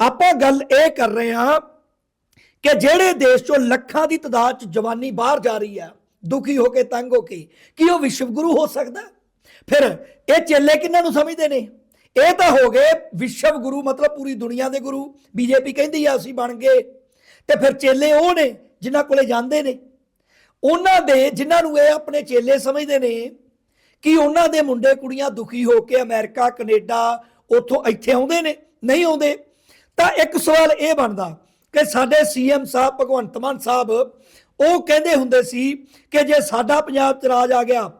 ਆਪਾਂ ਗੱਲ ਇਹ ਕਰ ਰਹੇ ਹਾਂ ਕਿ ਜਿਹੜੇ ਦੇਸ਼ ਚੋਂ ਲੱਖਾਂ ਦੀ ਤਾਦਾਦ ਚ ਜਵਾਨੀ ਬਾਹਰ ਜਾ ਰਹੀ ਹੈ, ਦੁਖੀ ਹੋ ਕੇ, ਤੰਗ ਹੋ ਕੇ, ਕੀ ਉਹ ਵਿਸ਼ਵ ਗੁਰੂ ਹੋ ਸਕਦਾ? ਫਿਰ ਇਹ ਚੇਲੇ ਕਿਹਨਾਂ ਨੂੰ ਸਮਝਦੇ ਨੇ? ਇਹ ਤਾਂ ਹੋ ਗਏ ਵਿਸ਼ਵ ਗੁਰੂ ਮਤਲਬ ਪੂਰੀ ਦੁਨੀਆ ਦੇ ਗੁਰੂ। ਬੀਜੇਪੀ ਕਹਿੰਦੀ ਆ, ਅਸੀਂ ਬਣ ਗਏ। ਤੇ ਫਿਰ ਚੇਲੇ ਉਹ ਨੇ ਜਿਨ੍ਹਾਂ ਕੋਲੇ ਜਾਂਦੇ ਨੇ। ਉਹਨਾਂ ਦੇ, ਜਿਨ੍ਹਾਂ ਨੂੰ ਇਹ ਆਪਣੇ ਚੇਲੇ ਸਮਝਦੇ ਨੇ ਕਿ ਉਹਨਾਂ ਦੇ ਮੁੰਡੇ ਕੁੜੀਆਂ ਦੁਖੀ ਹੋ ਕੇ ਅਮਰੀਕਾ, ਕੈਨੇਡਾ, ਉੱਥੋਂ ਇੱਥੇ ਆਉਂਦੇ ਨੇ, ਨਹੀਂ ਆਉਂਦੇ। ਤਾਂ ਇੱਕ ਸਵਾਲ ਇਹ ਬਣਦਾ ਕਿ ਸਾਡੇ ਸੀਐਮ ਸਾਹਿਬ, ਭਗਵੰਤ ਮਾਨ ਸਾਹਿਬ, ਉਹ ਕਹਿੰਦੇ ਹੁੰਦੇ ਸੀ ਕਿ ਜੇ ਸਾਡਾ ਪੰਜਾਬ ਚ ਰਾਜ ਆ ਗਿਆ,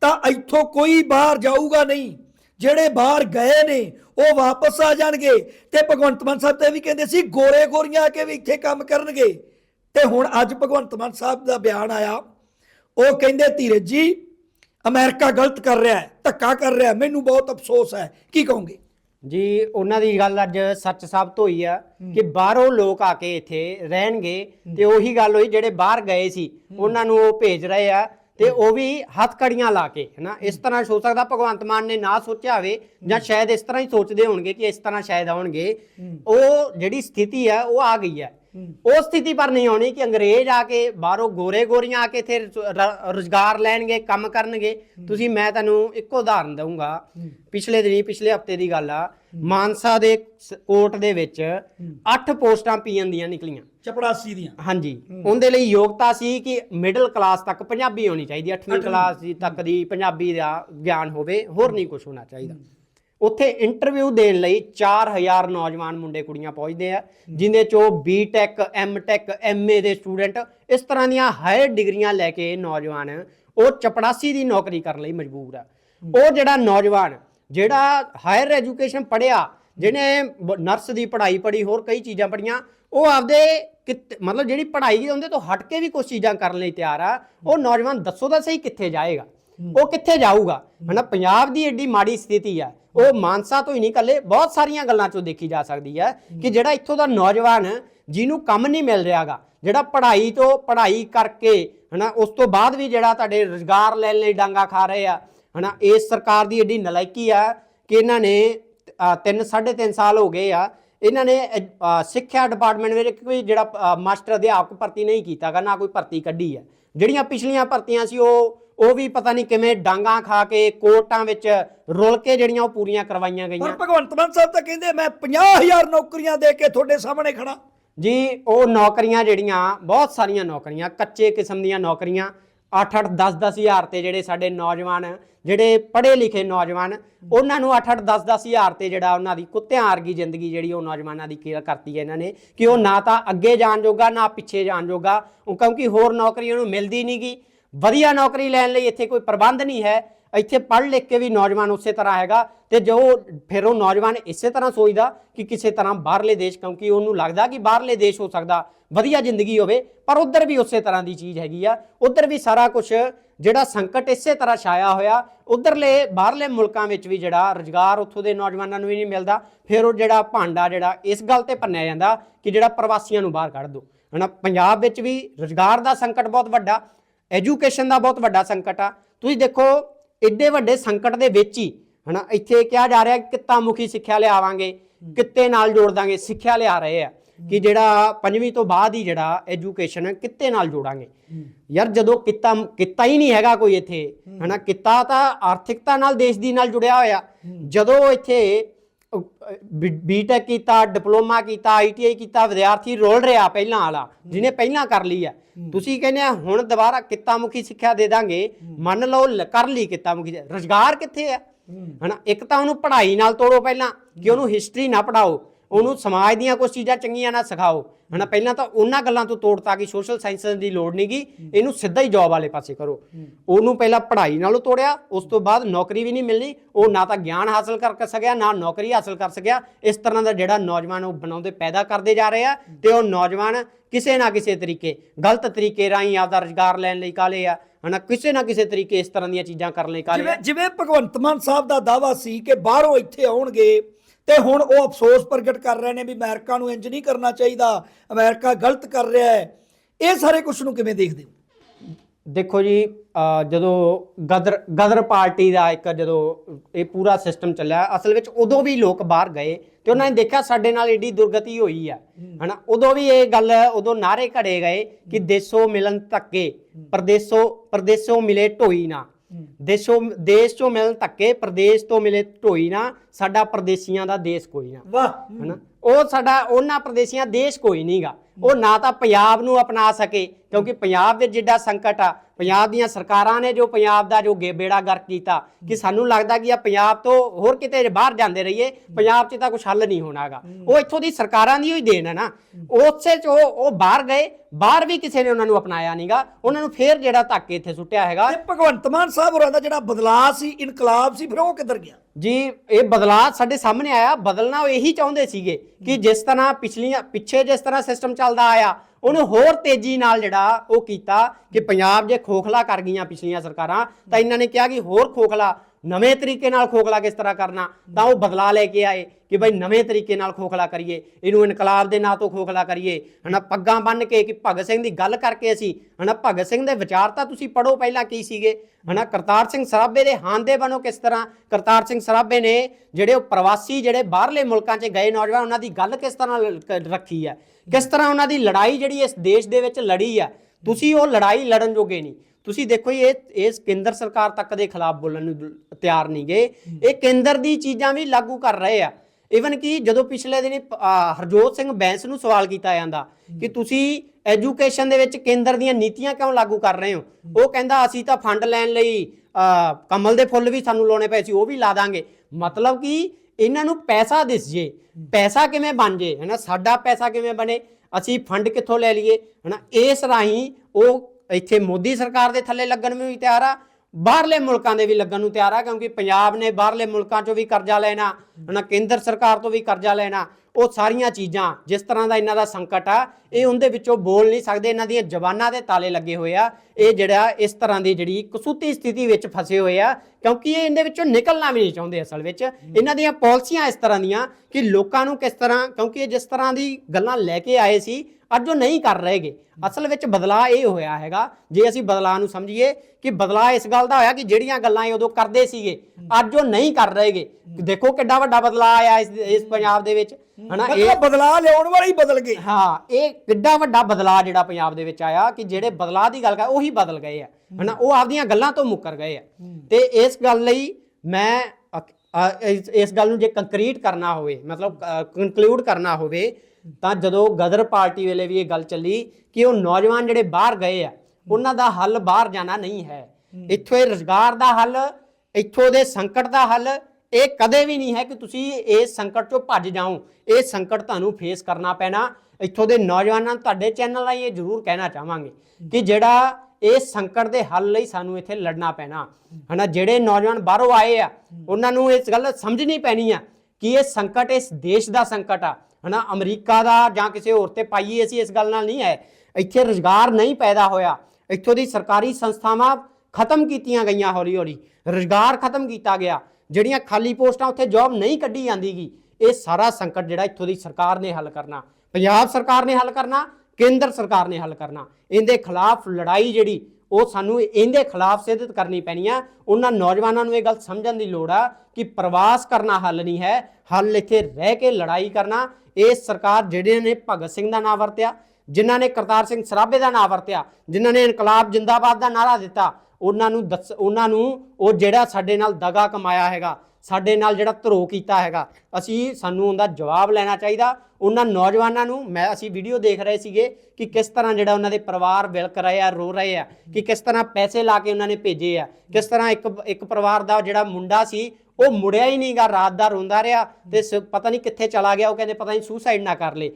ਤਾਂ ਇੱਥੋਂ ਕੋਈ ਬਾਹਰ ਜਾਊਗਾ ਨਹੀਂ। ਜਿਹੜੇ ਬਾਹਰ ਗਏ ਨੇ, ਉਹ ਵਾਪਸ ਆ ਜਾਣਗੇ। ਤੇ ਭਗਵੰਤ ਮਾਨ ਸਾਹਿਬ ਤੇ ਵੀ ਕਹਿੰਦੇ ਸੀ ਗੋਰੇ ਗੋਰੀਆਂ ਆ ਕੇ ਵੀ ਇੱਥੇ ਕੰਮ ਕਰਨਗੇ। ਤੇ ਹੁਣ ਅੱਜ ਭਗਵੰਤ ਮਾਨ ਸਾਹਿਬ ਦਾ ਬਿਆਨ ਆਇਆ। ਉਹ ਕਹਿੰਦੇ, ਧੀਰਜ ਜੀ, ਅਮਰੀਕਾ ਗਲਤ ਕਰ ਰਿਹਾ ਹੈ, ਧੱਕਾ ਕਰ ਰਿਹਾ ਮੈਨੂੰ ਬਹੁਤ ਅਫਸੋਸ ਹੈ। ਕੀ ਕਹੋਗੇ? ਜੀ ਉਹਨਾਂ ਦੀ ਗੱਲ ਅੱਜ ਸੱਚ ਸਾਬਤ ਹੋਈ ਆ ਕਿ ਬਾਹਰੋਂ ਲੋਕ ਆ ਕੇ ਇੱਥੇ ਰਹਿਣਗੇ ਤੇ ਉਹੀ ਗੱਲ ਹੋਈ ਜਿਹੜੇ ਬਾਹਰ ਗਏ ਸੀ ਉਹਨਾਂ ਨੂੰ ਉਹ ਭੇਜ ਰਹੇ ਆ ਤੇ ਉਹ ਵੀ ਹੱਥਕੜੀਆਂ ਲਾ ਕੇ ਹਨਾ? ਇਸ ਤਰ੍ਹਾਂ ਸੋਚ ਸਕਦਾ ਭਗਵੰਤ ਮਾਨ ਨੇ ਨਾ ਸੋਚਿਆ ਹੋਵੇ ਜਾਂ ਸ਼ਾਇਦ ਇਸ ਤਰ੍ਹਾਂ ਹੀ ਸੋਚਦੇ ਹੋਣਗੇ ਕਿ ਇਸ ਤਰ੍ਹਾਂ ਸ਼ਾਇਦ ਆਉਣਗੇ। ਉਹ ਜਿਹੜੀ ਸਥਿਤੀ ਆ ਉਹ ਆ ਗਈ ਹੈ ਉਹ ਸਥਿਤੀ ਪਰ ਨਹੀਂ ਆਉਣੀ ਕਿ ਅੰਗਰੇਜ਼ ਆ ਕੇ ਬਾਹਰੋਂ ਗੋਰੇ ਗੋਰੀਆਂ ਆ ਕੇ ਇੱਥੇ ਰੋਜ਼ਗਾਰ ਲੈਣਗੇ ਕੰਮ ਕਰਨਗੇ। ਤੁਸੀਂ ਮੈਂ ਤੁਹਾਨੂੰ ਇੱਕੋ ਉਦਾਹਰਨ ਦਊਂਗਾ। ਪਿਛਲੇ ਦਿਨੀ ਪਿਛਲੇ ਹਫ਼ਤੇ ਦੀ ਗੱਲ ਆ। ਮਾਨਸਾ ਦੇ ਕੋਰਟ ਦੇ ਵਿੱਚ 8 ਪੋਸਟਾਂ ਪੀਐਨ ਦੀਆਂ ਨਿਕਲੀਆਂ। ਚਪੜਾਸੀ ਦੀਆਂ। ਹਾਂਜੀ। ਉਹਦੇ ਲਈ ਯੋਗਤਾ ਸੀ ਕਿ ਮਿਡਲ ਕਲਾਸ ਤੱਕ ਪੰਜਾਬੀ ਹੋਣੀ ਚਾਹੀਦੀ 8ਵੀਂ ਕਲਾਸ ਦੀ ਤੱਕ ਦੀ ਪੰਜਾਬੀ ਦਾ ਗਿਆਨ ਹੋਵੇ ਹੋਰ ਨਹੀਂ ਕੁਝ ਹੋਣਾ ਚਾਹੀਦਾ। ਉੱਥੇ ਇੰਟਰਵਿਊ ਦੇਣ ਲਈ 4000 ਨੌਜਵਾਨ ਮੁੰਡੇ ਕੁੜੀਆਂ ਪਹੁੰਚਦੇ ਆ ਜਿਨ੍ਹਾਂ ਚੋਂ B Tech M Tech MA ਦੇ ਸਟੂਡੈਂਟ ਇਸ ਤਰ੍ਹਾਂ ਦੀਆਂ ਹਾਇਰ ਡਿਗਰੀਆਂ ਲੈ ਕੇ ਨੌਜਵਾਨ ਉਹ ਚਪੜਾਸੀ ਦੀ ਨੌਕਰੀ ਕਰਨ ਲਈ ਮਜਬੂਰ ਆ। ਉਹ ਜਿਹੜਾ ਨੌਜਵਾਨ ਜਿਹੜਾ ਹਾਇਰ ਐਜੂਕੇਸ਼ਨ ਪੜਿਆ ਜਿਹਨੇ ਨਰਸ ਦੀ ਪੜ੍ਹਾਈ ਪੜ੍ਹੀ ਹੋਰ ਕਈ ਚੀਜ਼ਾਂ ਪੜ੍ਹੀਆਂ ਉਹ ਆਪਦੇ ਮਤਲਬ ਜਿਹੜੀ ਪੜ੍ਹਾਈ ਉਹਦੇ ਤੋਂ ਹਟ ਕੇ ਵੀ ਕੁਝ ਚੀਜ਼ਾਂ ਕਰਨ ਲਈ ਤਿਆਰ ਆ। ਉਹ ਨੌਜਵਾਨ ਦੱਸੋ ਤਾਂ ਸਹੀ ਕਿੱਥੇ ਜਾਏਗਾ। ਉਹ ਕਿੱਥੇ ਜਾਊਗਾ? ਹਨਾ ਪੰਜਾਬ ਦੀ ਏਡੀ ਮਾੜੀ ਸਥਿਤੀ ਆ। ਉਹ ਮਾਨਸਾ ਤੋਂ ਹੀ ਨਹੀਂ ਕੱਲੇ ਬਹੁਤ ਸਾਰੀਆਂ ਗੱਲਾਂ ਚੋਂ ਦੇਖੀ ਜਾ ਸਕਦੀ ਹੈ ਕਿ ਜਿਹੜਾ ਇੱਥੋਂ ਦਾ ਨੌਜਵਾਨ ਜਿਹਨੂੰ ਕੰਮ ਨਹੀਂ ਮਿਲ ਰਿਹਾਗਾ ਜਿਹੜਾ ਪੜ੍ਹਾਈ ਤੋਂ ਪੜ੍ਹਾਈ ਕਰਕੇ ਹਨਾ ਉਸ ਤੋਂ ਬਾਅਦ ਵੀ ਜਿਹੜਾ ਤੁਹਾਡੇ ਰੁਜ਼ਗਾਰ ਲੈਣ ਲਈ ਡਾਂਗਾ ਖਾ ਰਹੇ ਆ ਹਨਾ ਇਸ ਸਰਕਾਰ ਦੀ ਏਡੀ ਨਲਾਇਕੀ ਆ ਕਿ ਇਹਨਾਂ ਨੇ 3 3.5 ਸਾਲ ਹੋ ਗਏ ਆ ਇਹਨਾਂ ਨੇ ਅ, ਸਿੱਖਿਆ ਡਿਪਾਰਟਮੈਂਟ ਵਿੱਚ ਕੋਈ ਜਿਹੜਾ ਮਾਸਟਰ ਅਧਿਆਪਕ ਭਰਤੀ ਨਹੀਂ ਕੀਤਾ ਗਾ ਨਾ ਕੋਈ ਭਰਤੀ ਕੱਢੀ ਹੈ ਜਿਹੜੀਆਂ ਪਿਛਲੀਆਂ ਭਰਤੀਆਂ ਸੀ ਉਹ ਉਹ ਵੀ ਪਤਾ ਨਹੀਂ ਕਿਵੇਂ ਡਾਂਗਾ ਖਾ ਕੇ ਕੋਰਟਾਂ ਵਿੱਚ ਰੁਲ ਕੇ ਜਿਹੜੀਆਂ ਉਹ ਪੂਰੀਆਂ ਕਰਵਾਈਆਂ ਪਰ ਗਈਆਂ ਭਗਵੰਤ ਮਾਨ ਸਾਹਿਬ ਤਾਂ ਕਹਿੰਦੇ ਮੈਂ 50000 ਨੌਕਰੀਆਂ ਦੇ ਕੇ ਤੁਹਾਡੇ ਸਾਹਮਣੇ ਖੜਾ। ਜੀ ਉਹ ਨੌਕਰੀਆਂ ਜਿਹੜੀਆਂ ਬਹੁਤ ਸਾਰੀਆਂ ਨੌਕਰੀਆਂ ਕੱਚੇ ਕਿਸਮ ਦੀਆਂ ਨੌਕਰੀਆਂ 8-8 10-10 ਹਜ਼ਾਰ ਤੇ ਜਿਹੜੇ ਸਾਡੇ ਨੌਜਵਾਨ ਜਿਹੜੇ ਪੜ੍ਹੇ ਲਿਖੇ ਨੌਜਵਾਨ ਉਹਨਾਂ ਨੂੰ 8-8 10-10 ਹਜ਼ਾਰ ਤੇ ਜਿਹੜਾ ਉਹਨਾਂ ਦੀ ਕੁੱਤਿਆਂ ਵਰਗੀ ਜ਼ਿੰਦਗੀ ਜਿਹੜੀ ਉਹ ਨੌਜਵਾਨਾਂ ਦੀ ਕੇਅਰ ਕਰਤੀ ਹੈ ਇਹਨਾਂ ਨੇ ਕਿ ਉਹ ਨਾ ਤਾਂ ਅੱਗੇ ਜਾਣ ਜੋਗਾ ਨਾ ਪਿੱਛੇ ਜਾਣ ਜੋਗਾ ਕਿਉਂਕਿ ਹੋਰ ਨੌਕਰੀ ਉਹਨੂੰ ਮਿਲਦੀ ਨਹੀਂਗੀ ਵਧੀਆ ਨੌਕਰੀ ਲੈਣ ਲਈ ਇੱਥੇ ਕੋਈ ਪ੍ਰਬੰਧ ਨਹੀਂ ਹੈ। ਇੱਥੇ ਪੜ੍ਹ ਲਿਖ ਕੇ ਵੀ ਨੌਜਵਾਨ ਉਸੇ ਤਰ੍ਹਾਂ ਹੈਗਾ ਤੇ ਜੋ ਫਿਰ ਉਹ ਨੌਜਵਾਨ ਇਸੇ ਤਰ੍ਹਾਂ ਸੋਚਦਾ ਕਿ ਕਿਸੇ ਤਰ੍ਹਾਂ ਬਾਹਰਲੇ ਦੇਸ਼, ਕਿਉਂਕਿ ਉਹਨੂੰ ਲੱਗਦਾ ਕਿ ਬਾਹਰਲੇ ਦੇਸ਼ ਹੋ ਸਕਦਾ, ਵਧੀਆ ਜ਼ਿੰਦਗੀ ਹੋਵੇ, ਪਰ ਉਧਰ ਵੀ ਉਸੇ ਤਰ੍ਹਾਂ ਦੀ ਚੀਜ਼ ਹੈਗੀ ਆ। ਉਧਰ ਵੀ ਸਾਰਾ ਕੁਝ ਜਿਹੜਾ ਸੰਕਟ ਇਸੇ ਤਰ੍ਹਾਂ ਛਾਇਆ ਹੋਇਆ, ਉਧਰਲੇ ਬਾਹਰਲੇ ਮੁਲਕਾਂ ਵਿੱਚ ਵੀ ਜਿਹੜਾ ਰੁਜ਼ਗਾਰ ਉੱਥੋਂ ਦੇ ਨੌਜਵਾਨਾਂ ਨੂੰ ਵੀ ਨਹੀਂ ਮਿਲਦਾ, ਫਿਰ ਉਹ ਜਿਹੜਾ ਭਾਂਡਾ ਜਿਹੜਾ ਇਸ ਗੱਲ ਤੇ ਭੰਨਿਆ ਜਾਂਦਾ ਕਿ ਜਿਹੜਾ ਪ੍ਰਵਾਸੀਆਂ ਨੂੰ ਬਾਹਰ ਕੱਢ ਦਿਓ ਹਨਾ, ਪੰਜਾਬ ਵਿੱਚ ਵੀ ਰੁਜ਼ਗਾਰ ਦਾ ਸੰਕਟ ਬਹੁਤ ਵੱਡਾ ਐਜੂਕੇਸ਼ਨ ਦਾ ਬਹੁਤ ਵੱਡਾ ਸੰਕਟ ਆ। ਤੁਸੀਂ ਦੇਖੋ ਐਡੇ ਵੱਡੇ ਸੰਕਟ ਦੇ ਵਿੱਚ ਹੀ, ਹਨਾ, ਇੱਥੇ ਕਿਹਾ ਜਾ ਰਿਹਾ ਕਿੱਤਾ ਮੁਖੀ ਸਿੱਖਿਆ ਲਿਆਵਾਂਗੇ, ਕਿੱਤੇ ਨਾਲ ਜੋੜ ਦਾਂਗੇ, ਸਿੱਖਿਆ ਲਿਆ ਰਹੇ ਆ ਕਿ ਜਿਹੜਾ ਪੰਜਵੀਂ ਤੋਂ ਬਾਅਦ ਹੀ ਜਿਹੜਾ ਐਜੂਕੇਸ਼ਨ ਕਿੱਤੇ ਨਾਲ ਜੋੜਾਂਗੇ। ਯਾਰ ਜਦੋਂ ਕਿੱਤਾ ਕਿੱਤਾ ਹੀ ਨਹੀਂ ਹੈਗਾ ਕੋਈ ਇੱਥੇ, ਹਨਾ, ਕਿੱਤਾ ਤਾਂ ਆਰਥਿਕਤਾ ਨਾਲ, ਦੇਸ਼ ਦੀ ਨਾਲ ਜੁੜਿਆ ਹੋਇਆ। ਜਦੋਂ ਇੱਥੇ ਬੀਟੈਕ ਕੀਤਾ ਡਿਪਲੋਮਾ ਕੀਤਾ ਆਈਟੀਆਈ ਕੀਤਾ ਵਿਦਿਆਰਥੀ ਰੋਲ ਰਿਹਾ ਪਹਿਲਾਂ ਵਾਲਾ ਜਿਹਨੇ ਪਹਿਲਾਂ ਕਰ ਲਈ ਆ ਤੁਸੀਂ ਕਹਿੰਦੇ ਆ ਹੁਣ ਦੁਬਾਰਾ ਕਿੱਤਾ ਮੁਖੀ ਸਿੱਖਿਆ ਦੇ ਦਾਂਗੇ ਮੰਨ ਲਓ ਕਰ ਲਈ ਕਿੱਤਾ ਮੁਖੀ ਰੋਜ਼ਗਾਰ ਕਿੱਥੇ ਆ ਹਨਾ ਇੱਕ ਤਾਂ ਉਹਨੂੰ ਪੜ੍ਹਾਈ ਨਾਲ ਤੋੜੋ ਪਹਿਲਾਂ ਕਿ ਉਹਨੂੰ ਹਿਸਟਰੀ ਨਾ ਪੜਾਓ ਉਹਨੂੰ ਸਮਾਜ ਦੀਆਂ ਕੁਝ ਚੀਜ਼ਾਂ ਚੰਗੀਆਂ ਨਾ ਸਿਖਾਓ। ਹਨਾ ਪਹਿਲਾਂ ਤਾਂ ਉਹਨਾਂ ਗੱਲਾਂ ਤੋਂ ਤੋੜਤਾ ਕਿ ਸੋਸ਼ਲ ਸਾਇੰਸਸ ਦੀ ਲੋੜ ਨਹੀਂਗੀ ਇਹਨੂੰ ਸਿੱਧਾ ਹੀ ਜੌਬ ਵਾਲੇ ਪਾਸੇ ਕਰੋ। ਉਹਨੂੰ ਪਹਿਲਾਂ ਪੜ੍ਹਾਈ ਨਾਲੋਂ ਤੋੜਿਆ ਉਸ ਤੋਂ ਬਾਅਦ ਨੌਕਰੀ ਵੀ ਨਹੀਂ ਮਿਲਣੀ। ਉਹ ਨਾ ਤਾਂ ਗਿਆਨ ਹਾਸਲ ਕਰ ਸਕਿਆ ਨਾ ਨੌਕਰੀ ਹਾਸਲ ਕਰ ਸਕਿਆ। ਇਸ ਤਰ੍ਹਾਂ ਦਾ ਜਿਹੜਾ ਨੌਜਵਾਨ ਉਹ ਬਣਾਉਂਦੇ ਪੈਦਾ ਕਰਦੇ ਜਾ ਰਹੇ ਆ ਤੇ ਉਹ ਨੌਜਵਾਨ ਕਿਸੇ ਨਾ ਕਿਸੇ ਤਰੀਕੇ ਗਲਤ ਤਰੀਕੇ ਰਾਹੀਂ ਆਪਦਾ ਰੁਜ਼ਗਾਰ ਲੈਣ ਲਈ ਕਾਲੇ ਆ। ਹਨਾ ਕਿਸੇ ਨਾ ਕਿਸੇ ਤਰੀਕੇ ਇਸ ਤਰ੍ਹਾਂ ਦੀਆਂ ਚੀਜ਼ਾਂ ਕਰਨ ਲਈ ਕਾਲੇ ਜਿਵੇਂ ਜਿਵੇਂ ਭਗਵੰਤ ਮਾਨ ਸਾਹਿਬ ਦਾ ਦਾਵਾ ਸੀ ਕਿ ਬਾਹਰੋਂ ਇੱਥੇ ਆਉਣਗੇ ਤੇ ਹੁਣ ਉਹ ਅਫਸੋਸ ਪ੍ਰਗਟ ਕਰ ਰਹੇ ਨੇ ਵੀ ਅਮਰੀਕਾ ਨੂੰ ਇੰਜ ਨਹੀਂ ਕਰਨਾ ਚਾਹੀਦਾ ਅਮਰੀਕਾ ਗਲਤ ਕਰ ਰਿਹਾ ਹੈ। ਇਹ ਸਾਰੇ ਕੁਝ ਨੂੰ ਕਿਵੇਂ ਦੇਖਦੇ ਹੋ? ਦੇਖੋ ਜੀ ਜਦੋਂ ਗਦਰ ਗਦਰ ਪਾਰਟੀ ਦਾ ਇੱਕ ਜਦੋਂ ਇਹ ਪੂਰਾ ਸਿਸਟਮ ਚੱਲਿਆ ਅਸਲ ਵਿੱਚ ਉਦੋਂ ਵੀ ਲੋਕ ਬਾਹਰ ਗਏ ਤੇ ਉਹਨਾਂ ਨੇ ਦੇਖਿਆ ਸਾਡੇ ਨਾਲ ਏਡੀ ਦੁਰਗਤੀ ਹੋਈ ਆ ਹਨਾ? ਉਦੋਂ ਵੀ ਇਹ ਗੱਲ ਉਦੋਂ ਨਾਰੇ ਘੜੇ ਗਏ ਕਿ ਦੇਸੋ ਮਿਲਨ ਧੱਕੇ ਪਰਦੇਸੋ ਪਰਦੇਸੋਂ ਮਿਲੇ ਢੋਈ ਨਾ। ਦੇਸ਼ੋਂ ਦੇਸ਼ ਚੋਂ ਮਿਲਣ ਧੱਕੇ ਪ੍ਰਦੇਸ਼ ਤੋਂ ਮਿਲੇ ਢੋਈ ਨਾ ਸਾਡਾ ਪਰਦੇਸੀਆਂ ਦਾ ਦੇਸ਼ ਕੋਈ ਨਾ। ਵਾਹ। ਹਨਾ? ਉਹ ਸਾਡਾ ਉਹਨਾਂ ਪ੍ਰਦੇਸ਼ੀਆਂ ਦੇਸ਼ ਕੋਈ ਨਹੀਂਗਾ ਉਹ ਨਾ ਤਾਂ ਪੰਜਾਬ ਨੂੰ ਅਪਣਾ ਸਕੇ ਕਿਉਂਕਿ ਪੰਜਾਬ ਵਿੱਚ ਜਿੱਡਾ ਸੰਕਟ ਆ ਪੰਜਾਬ ਦੀਆਂ ਸਰਕਾਰਾਂ ਨੇ ਜੋ ਪੰਜਾਬ ਦਾ ਜੋ ਬੇੜਾ ਗਰਕ ਕੀਤਾ ਕਿ ਸਾਨੂੰ ਲੱਗਦਾ ਕਿ ਆ ਪੰਜਾਬ ਤੋਂ ਹੋਰ ਕਿਤੇ ਬਾਹਰ ਜਾਂਦੇ ਰਹੀਏ ਪੰਜਾਬ 'ਚ ਤਾਂ ਕੁਝ ਹੱਲ ਨਹੀਂ ਹੋਣਾਗਾ ਉਹ ਇੱਥੋਂ ਦੀ ਸਰਕਾਰਾਂ ਦੀ ਹੀ ਦੇਣ ਹੈ ਨਾ। ਉਸੇ 'ਚ ਉਹ ਉਹ ਬਾਹਰ ਗਏ ਬਾਹਰ ਵੀ ਕਿਸੇ ਨੇ ਉਹਨਾਂ ਨੂੰ ਅਪਣਾਇਆ ਨਹੀਂਗਾ ਉਹਨਾਂ ਨੂੰ ਫੇਰ ਜਿਹੜਾ ਧੱਕੇ ਇੱਥੇ ਸੁੱਟਿਆ ਹੈਗਾ। ਤੇ ਭਗਵੰਤ ਮਾਨ ਸਾਹਿਬ ਹੋਰਾਂ ਦਾ ਜਿਹੜਾ ਬਦਲਾਅ ਸੀ ਇਨਕਲਾਬ ਸੀ ਫਿਰ ਉਹ ਕਿੱਧਰ ਗਿਆ? ਜੀ ਇਹ ਬਦਲਾਅ ਸਾਡੇ ਸਾਹਮਣੇ ਆਇਆ। ਬਦਲਣਾ ਉਹ ਇਹੀ ਚਾਹੁੰਦੇ ਸੀਗੇ ਕਿ ਜਿਸ ਤਰ੍ਹਾਂ ਪਿਛਲੀਆਂ ਪਿੱਛੇ ਜਿਸ ਤਰ੍ਹਾਂ ਸਿਸਟਮ ਚੱਲਦਾ ਆਇਆ ਉਹਨੂੰ ਹੋਰ ਤੇਜ਼ੀ ਨਾਲ ਜਿਹੜਾ ਉਹ ਕੀਤਾ ਕਿ ਪੰਜਾਬ ਜੇ ਖੋਖਲਾ ਕਰ ਗਈਆਂ ਪਿਛਲੀਆਂ ਸਰਕਾਰਾਂ, ਤਾਂ ਇਹਨਾਂ ਨੇ ਕਿਹਾ ਕਿ ਹੋਰ ਖੋਖਲਾ ਨਵੇਂ ਤਰੀਕੇ ਨਾਲ ਖੋਖਲਾ ਕਿਸ ਤਰ੍ਹਾਂ ਕਰਨਾ, ਤਾਂ ਉਹ ਬਦਲਾ ਲੈ ਕੇ ਆਏ ਕਿ ਭਾਈ ਨਵੇਂ ਤਰੀਕੇ ਨਾਲ ਖੋਖਲਾ ਕਰੀਏ, ਇਹਨੂੰ ਇਨਕਲਾਬ ਦੇ ਨਾਂ ਤੋਂ ਖੋਖਲਾ ਕਰੀਏ। ਹਨਾ, ਪੱਗਾਂ ਬੰਨ ਕੇ ਕਿ ਭਗਤ ਸਿੰਘ ਦੀ ਗੱਲ ਕਰਕੇ ਅਸੀਂ, ਹਨਾ, ਭਗਤ ਸਿੰਘ ਦੇ ਵਿਚਾਰ ਤਾਂ ਤੁਸੀਂ ਪੜੋ ਪਹਿਲਾਂ ਕੀ ਸੀਗੇ? ਹਨਾ, ਕਰਤਾਰ ਸਿੰਘ ਸਰਾਭੇ ਦੇ ਹਾਂਦੇ ਬਣੋ ਕਿਸ ਤਰ੍ਹਾਂ? ਕਰਤਾਰ ਸਿੰਘ ਸਰਾਭੇ ਨੇ ਜਿਹੜੇ ਉਹ ਪ੍ਰਵਾਸੀ, ਜਿਹੜੇ ਬਾਹਰਲੇ ਮੁਲਕਾਂ 'ਚ ਗਏ ਨੌਜਵਾਨ, ਉਹਨਾਂ ਦੀ ਗੱਲ ਕਿਸ ਤਰ੍ਹਾਂ ਰੱਖੀ ਹੈ ਕਿਸ ਤਰ੍ਹਾਂ ਉਹਨਾਂ ਦੀ ਲੜਾਈ ਜਿਹੜੀ ਇਸ ਦੇਸ਼ ਦੇ ਵਿੱਚ ਲੜੀ ਆ? ਤੁਸੀਂ ਉਹ ਲੜਾਈ ਲੜਨ ਜੋਗੇ ਨਹੀਂ। ਤੁਸੀਂ ਦੇਖੋ ਜੀ, ਇਹ ਇਸ ਕੇਂਦਰ ਸਰਕਾਰ ਤੱਕ ਦੇ ਖਿਲਾਫ ਬੋਲਣ ਨੂੰ ਤਿਆਰ ਨਹੀਂ ਗਏ। ਇਹ ਕੇਂਦਰ ਦੀ ਚੀਜ਼ਾਂ ਵੀ ਲਾਗੂ ਕਰ ਰਹੇ ਆ। ਇਵਨ ਕਿ ਜਦੋਂ ਪਿਛਲੇ ਦਿਨੀ ਹਰਜੋਤ ਸਿੰਘ ਬੈਂਸ ਨੂੰ ਸਵਾਲ ਕੀਤਾ ਜਾਂਦਾ ਕਿ ਤੁਸੀਂ ਐਜੂਕੇਸ਼ਨ ਦੇ ਵਿੱਚ ਕੇਂਦਰ ਦੀਆਂ ਨੀਤੀਆਂ ਕਿਉਂ ਲਾਗੂ ਕਰ ਰਹੇ ਹੋ? ਉਹ ਕਹਿੰਦਾ ਅਸੀਂ ਤਾਂ ਫੰਡ ਲੈਣ ਲਈ ਕਮਲ ਦੇ ਫੁੱਲ ਵੀ ਸਾਨੂੰ ਲਾਉਣੇ ਪਏ ਸੀ ਉਹ ਵੀ ਲਾ ਦਾਂਗੇ। ਮਤਲਬ ਕਿ ਇਹਨਾਂ ਨੂੰ ਪੈਸਾ ਦਿਸ ਜੇ ਪੈਸਾ ਕਿਵੇਂ ਬਣ ਜੇ? ਹੈਨਾ ਸਾਡਾ ਪੈਸਾ ਕਿਵੇਂ ਬਣੇ? ਅਸੀਂ ਫੰਡ ਕਿੱਥੋਂ ਲੈ ਲਈਏ? ਹੈਨਾ ਇਸ ਰਾਹੀਂ ਉਹ ਇੱਥੇ ਮੋਦੀ ਸਰਕਾਰ ਦੇ ਥੱਲੇ ਲੱਗਣ ਨੂੰ ਵੀ ਤਿਆਰ ਆ, ਬਾਹਰਲੇ ਮੁਲਕਾਂ ਦੇ ਵੀ ਲੱਗਣ ਨੂੰ ਤਿਆਰ ਆ, ਕਿਉਂਕਿ ਪੰਜਾਬ ਨੇ ਬਾਹਰਲੇ ਮੁਲਕਾਂ 'ਚੋਂ ਵੀ ਕਰਜ਼ਾ ਲੈਣਾ, ਹਨਾ ਕੇਂਦਰ ਸਰਕਾਰ ਤੋਂ ਵੀ ਕਰਜ਼ਾ ਲੈਣਾ ਉਹ ਸਾਰੀਆਂ ਚੀਜ਼ਾਂ, ਜਿਸ ਤਰ੍ਹਾਂ ਦਾ ਇਹਨਾਂ ਦਾ ਸੰਕਟ ਆ, ਇਹ ਉਹਦੇ ਵਿੱਚੋਂ ਬੋਲ ਨਹੀਂ ਸਕਦੇ, ਇਹਨਾਂ ਦੀਆਂ ਜ਼ਬਾਨਾਂ ਦੇ ਤਾਲੇ ਲੱਗੇ ਹੋਏ ਆ। ਇਹ ਜਿਹੜਾ ਇਸ ਤਰ੍ਹਾਂ ਦੀ ਜਿਹੜੀ ਕਸੂਤੀ ਸਥਿਤੀ ਵਿੱਚ ਫਸੇ ਹੋਏ ਆ, ਕਿਉਂਕਿ ਇਹ ਇਹਦੇ ਵਿੱਚੋਂ ਨਿਕਲਣਾ ਵੀ ਨਹੀਂ ਚਾਹੁੰਦੇ ਅਸਲ ਵਿੱਚ। ਇਹਨਾਂ ਦੀਆਂ ਪਾਲਿਸੀਆਂ ਇਸ ਤਰ੍ਹਾਂ ਦੀਆਂ ਕਿ ਲੋਕਾਂ ਨੂੰ ਕਿਸ ਤਰ੍ਹਾਂ, ਕਿਉਂਕਿ ਇਹ ਜਿਸ ਤਰ੍ਹਾਂ ਦੀ ਗੱਲਾਂ ਲੈ ਕੇ ਆਏ ਸੀ, ਅੱਜ ਉਹ ਨਹੀਂ ਕਰ ਰਹੇਗੇ ਅਸਲ ਵਿੱਚ ਬਦਲਾਅ ਇਹ ਹੋਇਆ ਹੈਗਾ, ਜੇ ਅਸੀਂ ਬਦਲਾਅ ਨੂੰ ਸਮਝੀਏ ਕਿ ਬਦਲਾਅ ਇਸ ਗੱਲ ਦਾ ਹੋਇਆ ਕਿ ਜਿਹੜੀਆਂ ਗੱਲਾਂ ਇਹ ਉਦੋਂ ਕਰਦੇ ਸੀਗੇ, ਅੱਜ ਉਹ ਨਹੀਂ ਕਰ ਰਹੇਗੇ ਦੇਖੋ ਕਿੱਡਾ ਵੱਡਾ ਬਦਲਾਅ ਆਇਆ ਇਸ ਇਸ ਪੰਜਾਬ ਦੇ ਵਿੱਚ। ਹਨਾ ਇਹ ਮਤਲਬ ਬਦਲਾਅ ਲਿਆਉਣ ਵਾਲੇ ਹੀ ਬਦਲ ਗਏ। ਹਾਂ ਇਹ ਕਿੱਡਾ ਵੱਡਾ ਬਦਲਾਅ ਜਿਹੜਾ ਪੰਜਾਬ ਦੇ ਵਿੱਚ ਆਇਆ ਕਿ ਜਿਹੜੇ ਬਦਲਾਅ ਦੀ ਗੱਲ ਕਰ ਉਹੀ ਬਦਲ ਗਏ ਆ। ਹਨਾ ਉਹ ਆਪਦੀਆਂ ਗੱਲਾਂ ਤੋਂ ਮੁੱਕਰ ਗਏ ਆ। ਤੇ ਇਸ ਗੱਲ ਲਈ ਮੈਂ ਅਕ- ਅ- ਇਸ- ਇਸ ਗੱਲ ਨੂੰ ਜੇ ਕੰਕਰੀਟ ਕਰਨਾ ਹੋਵੇ ਮਤਲਬ ਕਨਕਲੂਡ ਕਰਨਾ ਹੋਵੇ ਤਾਂ ਜਦੋਂ ਗਦਰ ਪਾਰਟੀ ਵੇਲੇ ਵੀ ਇਹ ਗੱਲ ਚੱਲੀ ਕਿ ਉਹ ਨੌਜਵਾਨ ਜਿਹੜੇ ਬਾਹਰ ਗਏ ਆ ਉਹਨਾਂ ਦਾ ਹੱਲ ਬਾਹਰ ਜਾਣਾ ਨਹੀਂ ਹੈ। ਇੱਥੋਂ ਇਹ ਰੋਜ਼ਗਾਰ ਦਾ ਹੱਲ ਇੱਥੋਂ ਦੇ ਸੰਕਟ ਦਾ ਹੱਲ ਇਹ ਕਦੇ ਵੀ ਨਹੀਂ ਹੈ ਕਿ ਤੁਸੀਂ ਇਸ ਸੰਕਟ ਚੋਂ ਭੱਜ ਜਾਓ। ਇਹ ਸੰਕਟ ਤੁਹਾਨੂੰ ਫੇਸ ਕਰਨਾ ਪੈਣਾ। ਇੱਥੋਂ ਦੇ ਨੌਜਵਾਨਾਂ ਨੂੰ ਤੁਹਾਡੇ ਚੈਨਲ ਰਾਹੀਂ ਇਹ ਜ਼ਰੂਰ ਕਹਿਣਾ ਚਾਹਾਂਗੇ ਕਿ ਜਿਹੜਾ ਇਸ ਸੰਕਟ ਦੇ ਹੱਲ ਲਈ ਸਾਨੂੰ ਇੱਥੇ ਲੜਨਾ ਪੈਣਾ। ਹਨਾ, ਜਿਹੜੇ ਨੌਜਵਾਨ ਬਾਹਰੋਂ ਆਏ ਆ, ਉਹਨਾਂ ਨੂੰ ਇਸ ਗੱਲ ਸਮਝਣੀ ਪੈਣੀ ਆ ਕਿ ਇਹ ਸੰਕਟ ਇਸ ਦੇਸ਼ ਦਾ ਸੰਕਟ ਆ। ਹਨਾ, ਅਮਰੀਕਾ ਦਾ ਜਾਂ ਕਿਸੇ ਹੋਰ ਤੇ ਪਾਈਏ ਅਸੀਂ ਇਸ ਗੱਲ ਨਾਲ ਨਹੀਂ ਆਏ। ਇੱਥੇ ਰੁਜ਼ਗਾਰ ਨਹੀਂ ਪੈਦਾ ਹੋਇਆ। ਇੱਥੋਂ ਦੀ ਸਰਕਾਰੀ ਸੰਸਥਾਵਾਂ ਖਤਮ ਕੀਤੀਆਂ ਗਈਆਂ ਹੌਲੀ ਹੌਲੀ ਰੁਜ਼ਗਾਰ ਖਤਮ ਕੀਤਾ ਗਿਆ। ਜਿਹੜੀਆਂ ਖਾਲੀ ਪੋਸਟਾਂ ਉੱਥੇ ਜੌਬ ਨਹੀਂ ਕੱਢੀ ਜਾਂਦੀਗੀ, ਇਹ ਸਾਰਾ ਸੰਕਟ ਜਿਹੜਾ ਇੱਥੋਂ ਦੀ ਸਰਕਾਰ ਨੇ ਹੱਲ ਕਰਨਾ। ਪੰਜਾਬ ਸਰਕਾਰ ਨੇ ਹੱਲ ਕਰਨਾ, ਕੇਂਦਰ ਸਰਕਾਰ ਨੇ ਹੱਲ ਕਰਨਾ। ਇਹਦੇ ਖਿਲਾਫ ਲੜਾਈ ਜਿਹੜੀ, ਉਹ ਸਾਨੂੰ ਇਹਦੇ ਖਿਲਾਫ ਸਿੱਧਤ ਕਰਨੀ ਪੈਣੀ ਆ। ਉਹਨਾਂ ਨੌਜਵਾਨਾਂ ਨੂੰ ਇਹ ਗੱਲ ਸਮਝਣ ਦੀ ਲੋੜ ਆ ਕਿ ਪ੍ਰਵਾਸ ਕਰਨਾ ਹੱਲ ਨਹੀਂ ਹੈ। ਹੱਲ ਇੱਥੇ ਰਹਿ ਕੇ ਲੜਾਈ ਕਰਨਾ, ਇਹ ਸਰਕਾਰ ਜਿਹੜੇ ਨੇ ਭਗਤ ਸਿੰਘ ਦਾ ਨਾਂ ਵਰਤਿਆ, ਜਿਨ੍ਹਾਂ ਨੇ ਕਰਤਾਰ ਸਿੰਘ ਸਰਾਭੇ ਦਾ ਨਾਂ ਵਰਤਿਆ, ਜਿਨ੍ਹਾਂ ਨੇ ਇਨਕਲਾਬ ਜਿੰਦਾਬਾਦ ਦਾ ਨਾਰਾ ਦਿੱਤਾ ਉਹਨਾਂ ਨੂੰ ਦੱਸ, ਉਹਨਾਂ ਨੂੰ ਉਹ ਜਿਹੜਾ ਸਾਡੇ ਨਾਲ ਦਗਾ ਕਮਾਇਆ ਹੈਗਾ, ਸਾਡੇ ਨਾਲ ਜਿਹੜਾ ਧਰੋ ਕੀਤਾ ਹੈਗਾ, ਅਸੀਂ ਸਾਨੂੰ ਉਹਦਾ ਜਵਾਬ ਲੈਣਾ ਚਾਹੀਦਾ। ਉਹਨਾਂ ਨੌਜਵਾਨਾਂ ਨੂੰ, ਮੈਂ ਅਸੀਂ ਵੀਡੀਓ ਦੇਖ ਰਹੇ ਸੀਗੇ ਕਿ ਕਿਸ ਤਰ੍ਹਾਂ ਜਿਹੜਾ ਉਹਨਾਂ ਦੇ ਪਰਿਵਾਰ ਵਿਲਕ ਰਹੇ ਆ, ਰੋ ਰਹੇ ਆ, ਕਿ ਕਿਸ ਤਰ੍ਹਾਂ ਪੈਸੇ ਲਾ ਕੇ ਉਹਨਾਂ ਨੇ ਭੇਜੇ ਆ। ਕਿਸ ਤਰ੍ਹਾਂ ਇੱਕ ਇੱਕ ਪਰਿਵਾਰ ਦਾ ਜਿਹੜਾ ਮੁੰਡਾ ਸੀ, ਉਹ ਮੁੜਿਆ ਹੀ ਨਹੀਂਗਾ, ਰਾਤ ਦਾ ਰੋਂਦਾ ਰਿਹਾ ਤੇ ਸ- ਪਤਾ ਨਹੀਂ ਕਿੱਥੇ ਚਲਾ ਗਿਆ, ਉਹ ਕਹਿੰਦੇ ਪਤਾ ਨਹੀਂ ਸੁਸਾਈਡ ਨਾ ਕਰ ਲੇ।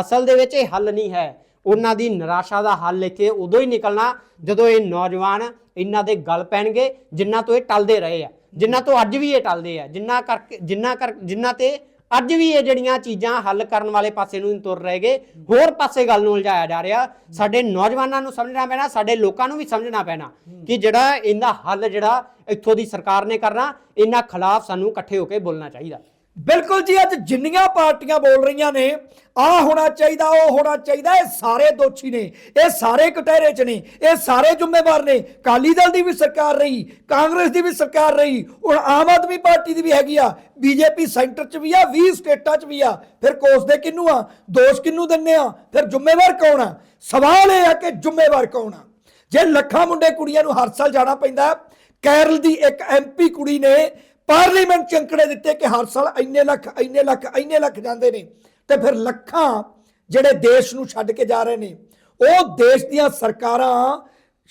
ਅਸਲ ਦੇ ਵਿੱਚ ਇਹ ਹੱਲ ਨਹੀਂ ਹੈ। ਉਹਨਾਂ ਦੀ ਨਿਰਾਸ਼ਾ ਦਾ ਹੱਲ ਇੱਥੇ ਉਦੋਂ ਹੀ ਨਿਕਲਣਾ ਜਦੋਂ ਇਹ ਨੌਜਵਾਨ ਇਹਨਾਂ ਦੇ ਗਲ ਪੈਣਗੇ ਜਿਨ੍ਹਾਂ ਤੋਂ ਇਹ ਟਲਦੇ ਰਹੇ ਆ ਜਿਨ੍ਹਾਂ ਤੋਂ ਅੱਜ ਵੀ ਇਹ ਟਲਦੇ ਆ, ਜਿੰਨਾ ਕਰਕੇ, ਜਿੰਨਾ ਕਰ ਜਿਨ੍ਹਾਂ ਤੇ ਅੱਜ ਵੀ ਇਹ ਜਿਹੜੀਆਂ ਚੀਜ਼ਾਂ ਹੱਲ ਕਰਨ ਵਾਲੇ ਪਾਸੇ ਨੂੰ ਤੁਰ ਰਹੇਗੇ ਹੋਰ ਪਾਸੇ ਗੱਲ ਨੂੰ ਉਲਝਾਇਆ ਜਾ ਰਿਹਾ। ਸਾਡੇ ਨੌਜਵਾਨਾਂ ਨੂੰ ਸਮਝਣਾ ਪੈਣਾ, ਸਾਡੇ ਲੋਕਾਂ ਨੂੰ ਵੀ ਸਮਝਣਾ ਪੈਣਾ ਕਿ ਜਿਹੜਾ ਇਹਦਾ ਹੱਲ ਜਿਹੜਾ ਇੱਥੋਂ ਦੀ ਸਰਕਾਰ ਨੇ ਕਰਨਾ, ਇਹਨਾਂ ਖਿਲਾਫ ਸਾਨੂੰ ਇਕੱਠੇ ਹੋ ਕੇ ਬੋਲਣਾ ਚਾਹੀਦਾ। ਬਿਲਕੁਲ ਜੀ, ਅੱਜ ਜਿੰਨੀਆਂ ਪਾਰਟੀਆਂ ਬੋਲ ਰਹੀਆਂ ਨੇ, ਆ ਹੋਣਾ ਚਾਹੀਦਾ, ਉਹ ਹੋਣਾ ਚਾਹੀਦਾ, ਇਹ ਸਾਰੇ ਦੋਸ਼ੀ ਨੇ, ਇਹ ਸਾਰੇ ਕਟਹਿਰੇ 'ਚ ਨੇ, ਇਹ ਸਾਰੇ ਜ਼ਿੰਮੇਵਾਰ ਨੇ। ਕਾਲੀ ਦਲ ਦੀ ਵੀ ਸਰਕਾਰ ਰਹੀ, ਕਾਂਗਰਸ ਦੀ ਵੀ ਸਰਕਾਰ ਰਹੀ, ਹੁਣ ਆਮ ਆਦਮੀ ਪਾਰਟੀ ਦੀ ਵੀ ਹੈਗੀ ਆ, ਬੀਜੇਪੀ ਸੈਂਟਰ 'ਚ ਵੀ ਆ 20 ਸਟੇਟਾਂ 'ਚ ਵੀ ਆ, ਫਿਰ ਕੋਸਦੇ ਕਿਹਨੂੰ ਆ? ਦੋਸ਼ ਕਿਹਨੂੰ ਦਿੰਨੇ ਆ? ਫਿਰ ਜ਼ਿੰਮੇਵਾਰ ਕੌਣ ਆ? ਸਵਾਲ ਇਹ ਆ ਕਿ ਜ਼ਿੰਮੇਵਾਰ ਕੌਣ ਆ? ਜੇ ਲੱਖਾਂ ਮੁੰਡੇ ਕੁੜੀਆਂ ਨੂੰ ਹਰ ਸਾਲ ਜਾਣਾ ਪੈਂਦਾ, ਕੇਰਲ ਦੀ ਇੱਕ ਐਮਪੀ ਕੁੜੀ ਨੇ ਪਾਰਲੀਮੈਂਟ ਚ ਅੰਕੜੇ ਦਿੱਤੇ ਕਿ ਹਰ ਸਾਲ ਇੰਨੇ ਲੱਖ ਇੰਨੇ ਲੱਖ ਇੰਨੇ ਲੱਖ ਜਾਂਦੇ ਨੇ। ਤੇ ਫਿਰ ਲੱਖਾਂ ਜਿਹੜੇ ਦੇਸ਼ ਨੂੰ ਛੱਡ ਕੇ ਜਾ ਰਹੇ ਨੇ, ਉਹ ਦੇਸ਼ ਦੀਆਂ ਸਰਕਾਰਾਂ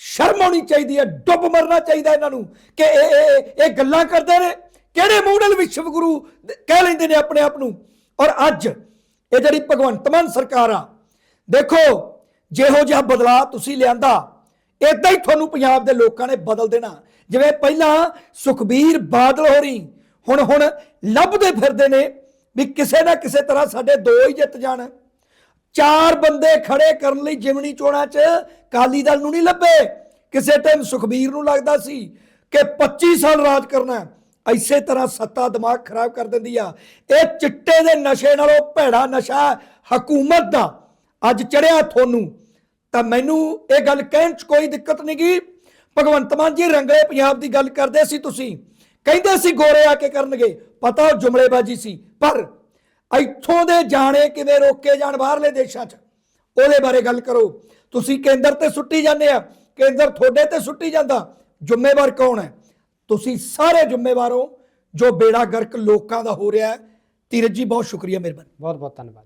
ਸ਼ਰਮ ਆਉਣੀ ਚਾਹੀਦੀ ਹੈ, ਡੁੱਬ ਮਰਨਾ ਚਾਹੀਦਾ ਇਹਨਾਂ ਨੂੰ ਕਿ ਇਹ ਇਹ ਗੱਲਾਂ ਕਰਦੇ ਨੇ। ਕਿਹੜੇ ਮੂੰਹ ਨਾਲ ਵਿਸ਼ਵ ਗੁਰੂ ਕਹਿ ਲੈਂਦੇ ਨੇ ਆਪਣੇ ਆਪ ਨੂੰ? ਔਰ ਅੱਜ ਇਹ ਜਿਹੜੀ ਭਗਵੰਤ ਮਾਨ ਸਰਕਾਰ ਆ, ਦੇਖੋ, ਜਿਹੋ ਜਿਹਾ ਬਦਲਾਅ ਤੁਸੀਂ ਲਿਆਂਦਾ ਇਦਾਂ ਹੀ ਤੁਹਾਨੂੰ ਪੰਜਾਬ ਦੇ ਲੋਕਾਂ ਨੇ ਬਦਲ ਦੇਣਾ। ਜਿਵੇਂ ਪਹਿਲਾਂ ਸੁਖਬੀਰ ਬਾਦਲ ਹੋਰੀ ਹੁਣ ਹੁਣ ਲੱਭਦੇ ਫਿਰਦੇ ਨੇ ਵੀ ਕਿਸੇ ਨਾ ਕਿਸੇ ਤਰ੍ਹਾਂ ਸਾਡੇ ਦੋ ਹੀ ਜਿੱਤ ਜਾਣ। ਚਾਰ ਬੰਦੇ ਖੜੇ ਕਰਨ ਲਈ ਜਿਮਣੀ ਚੋਣਾਂ 'ਚ ਕਾਲੀ ਦਲ ਨੂੰ ਨਹੀਂ ਲੱਭੇ। ਕਿਸੇ ਟਾਈਮ ਸੁਖਬੀਰ ਨੂੰ ਲੱਗਦਾ ਸੀ ਕਿ 25 ਸਾਲ ਰਾਜ ਕਰਨਾ ਹੈ। ਇਸੇ ਤਰ੍ਹਾਂ ਸੱਤਾ ਦਿਮਾਗ ਖਰਾਬ ਕਰ ਦਿੰਦੀ ਆ। ਇਹ ਚਿੱਟੇ ਦੇ ਨਸ਼ੇ ਨਾਲੋਂ ਭੈੜਾ ਨਸ਼ਾ ਹਕੂਮਤ ਦਾ ਅੱਜ ਚੜਿਆ ਤੁਹਾਨੂੰ ਤਾਂ ਮੈਨੂੰ ਇਹ ਗੱਲ ਕਹਿਣ 'ਚ ਕੋਈ ਦਿੱਕਤ ਨਹੀਂ ਗੀ ਭਗਵੰਤ ਮਾਨ ਜੀ ਰੰਗਲੇ ਪੰਜਾਬ ਦੀ ਗੱਲ ਕਰਦੇ ਸੀ ਤੁਸੀਂ। ਕਹਿੰਦੇ ਸੀ ਗੋਰੇ ਆ ਕੇ ਕਰਨਗੇ। ਪਤਾ ਉਹ ਜੁਮਲੇਬਾਜ਼ੀ ਸੀ। ਪਰ ਇੱਥੋਂ ਦੇ ਜਾਣੇ ਕਿਵੇਂ ਰੋਕੇ ਜਾਣ ਬਾਹਰਲੇ ਦੇਸ਼ਾਂ 'ਚ? ਉਹਦੇ ਬਾਰੇ ਗੱਲ ਕਰੋ। ਤੁਸੀਂ ਕੇਂਦਰ ਤੇ ਸੁੱਟੀ ਜਾਂਦੇ ਆ। ਕੇਂਦਰ ਤੁਹਾਡੇ ਤੇ ਸੁੱਟੀ ਜਾਂਦਾ। ਜ਼ਿੰਮੇਵਾਰ ਕੌਣ ਹੈ? ਤੁਸੀਂ ਸਾਰੇ ਜ਼ਿੰਮੇਵਾਰ ਹੋ। ਜੋ ਬੇੜਾ ਗਰਕ ਲੋਕਾਂ ਦਾ ਹੋ ਰਿਹਾ ਹੈ। ਧੀਰਜ ਜੀ, ਬਹੁਤ ਸ਼ੁਕਰੀਆ, ਮਿਹਰਬਾਨੀ। ਬਹੁਤ ਬਹੁਤ ਧੰਨਵਾਦ